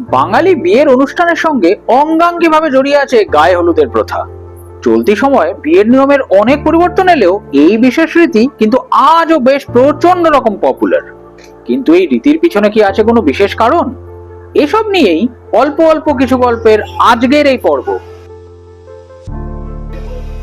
বাঙালি বিয়ের অনুষ্ঠানের সঙ্গে অঙ্গাঙ্গিভাবে জড়িয়ে আছে গায়ে হলুদের প্রথা। চলতি সময় বিয়ের নিয়মের অনেক পরিবর্তন এলেও এই বিশেষ রীতি কিন্তু আজও বেশ প্রচণ্ড রকম পপুলার কিন্তু এই রীতির পিছনে কি আছে কোনো বিশেষ কারণ? এসব নিয়েই অল্প অল্প কিছু গল্পের আজকের এই পর্ব।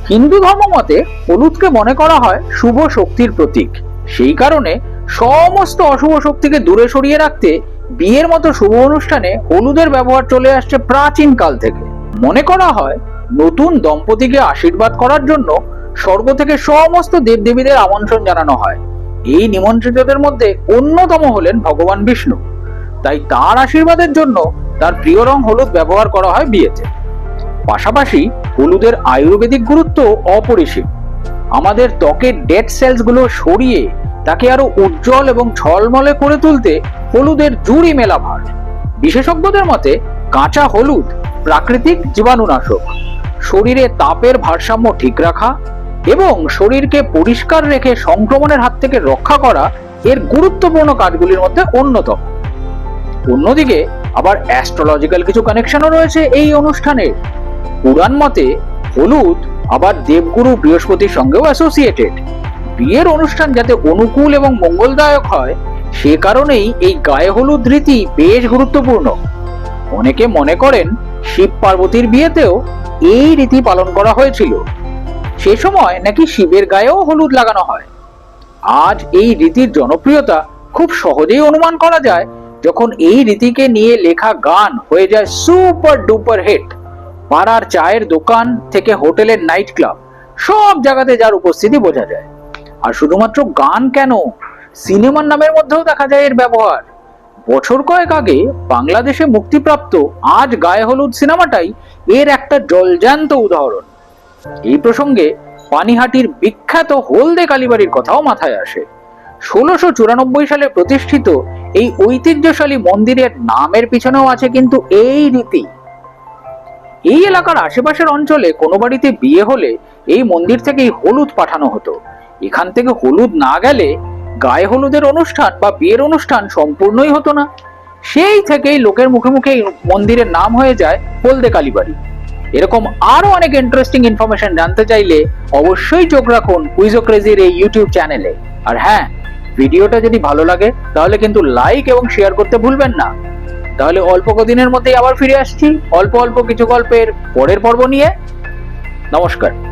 হিন্দু ধর্ম মতে হলুদকে মনে করা হয় শুভ শক্তির প্রতীক। সেই কারণে সমস্ত অশুভ শক্তিকে দূরে সরিয়ে রাখতে বিয়ের মতো শুভ অনুষ্ঠানে হলুদের ব্যবহার চলে আসছে প্রাচীন কাল থেকে। মনে করা হয়, নতুন দম্পতিকে আশীর্বাদ করার জন্য স্বর্গ থেকে সমস্ত দেবদেবীদের আমন্ত্রণ জানানো হয়। এই নিমন্ত্রিতদের মধ্যে অন্যতম হলেন ভগবান বিষ্ণু। তাই তার আশীর্বাদের জন্য তার প্রিয় রং হলুদ ব্যবহার করা হয় বিয়েতে। পাশাপাশি হলুদের আয়ুর্বেদিক গুরুত্ব অপরিসীম। আমাদের ত্বকের ডেড সেলসগুলো সরিয়ে তাকে আরও উজ্জ্বল এবং ঝলমলে করে তুলতে হলুদের জুড়ি মেলা ভার। বিশেষজ্ঞদের মতে, কাঁচা হলুদ প্রাকৃতিক জীবাণুনাশক। শরীরে তাপের ভারসাম্য ঠিক রাখা এবং শরীরকে পরিষ্কার রেখে সংক্রমণের হাত থেকে রক্ষা করা এর গুরুত্বপূর্ণ কাজগুলির মধ্যে অন্যতম। অন্যদিকে, আবার অ্যাস্ট্রোলজিক্যাল কিছু কানেকশনও রয়েছে এই অনুষ্ঠানের পুরাণ মতে হলুদ আবার দেবগুরু বৃহস্পতির সঙ্গেও অ্যাসোসিয়েটেড বিয়ের অনুষ্ঠান যাতে অনুকূল এবং মঙ্গলদায়ক হয়, সে কারণেই এই গায়ে হলুদ রীতি বেশ গুরুত্বপূর্ণ। অনেকে মনে করেন শিব পার্বতীর বিয়েতেও এই রীতি পালন করা হয়েছিল। সে সময় নাকি শিবের গায়েও হলুদ লাগানো হয়। আজ এই রীতির জনপ্রিয়তা খুব সহজেই অনুমান করা যায়, যখন এই রীতিকে নিয়ে লেখা গান হয়ে যায় সুপার ডুপার হিট। পাড়ার চায়ের দোকান থেকে হোটেলের নাইট ক্লাব, সব জায়গাতে যার উপস্থিতি বোঝা যায়। আর শুধুমাত্র গান কেন? সিনেমার নামের মধ্যেও দেখা যায় এর ব্যবহার। বছর কয়েক আগে বাংলাদেশে মুক্তিপ্রাপ্ত আজ গায়ে হলুদ সিনেমাটাই এর একটা জলজান্ত উদাহরণ। এই প্রসঙ্গে পানিহাটির বিখ্যাত হলদে কালীবাড়ির কথাও মাথায় আসে। ষোলোশো চুরানব্বই সালে প্রতিষ্ঠিত এই ঐতিহ্যশালী মন্দিরের নামের পিছনেও আছে কিন্তু এই রীতি। এই এলাকার আশেপাশের অঞ্চলে কোনো বাড়িতে বিয়ে হলে এই মন্দির থেকেই হলুদ পাঠানো হতো। এখান থেকে হলুদ না গেলে গায়ে হলুদের অনুষ্ঠান বা বিয়ের অনুষ্ঠান সম্পূর্ণই হতো না। সেই থেকেই লোকের মুখে মুখে মন্দিরের নাম হয়ে যায় হলদে কালীবাড়ি। এরকম আরও অনেক ইন্টারেস্টিং ইনফরমেশন জানতে চাইলে অবশ্যই চোখ রাখুন কুইজো ক্রেজির এই ইউটিউব চ্যানেলে আর হ্যাঁ ভিডিওটা যদি ভালো লাগে, তাহলে কিন্তু লাইক এবং শেয়ার করতে ভুলবেন না। তাহলে অল্প কদিনের মধ্যেই আবার ফিরে আসছি। অল্প অল্প কিছু গল্পের পরের পর্ব নিয়ে। নমস্কার।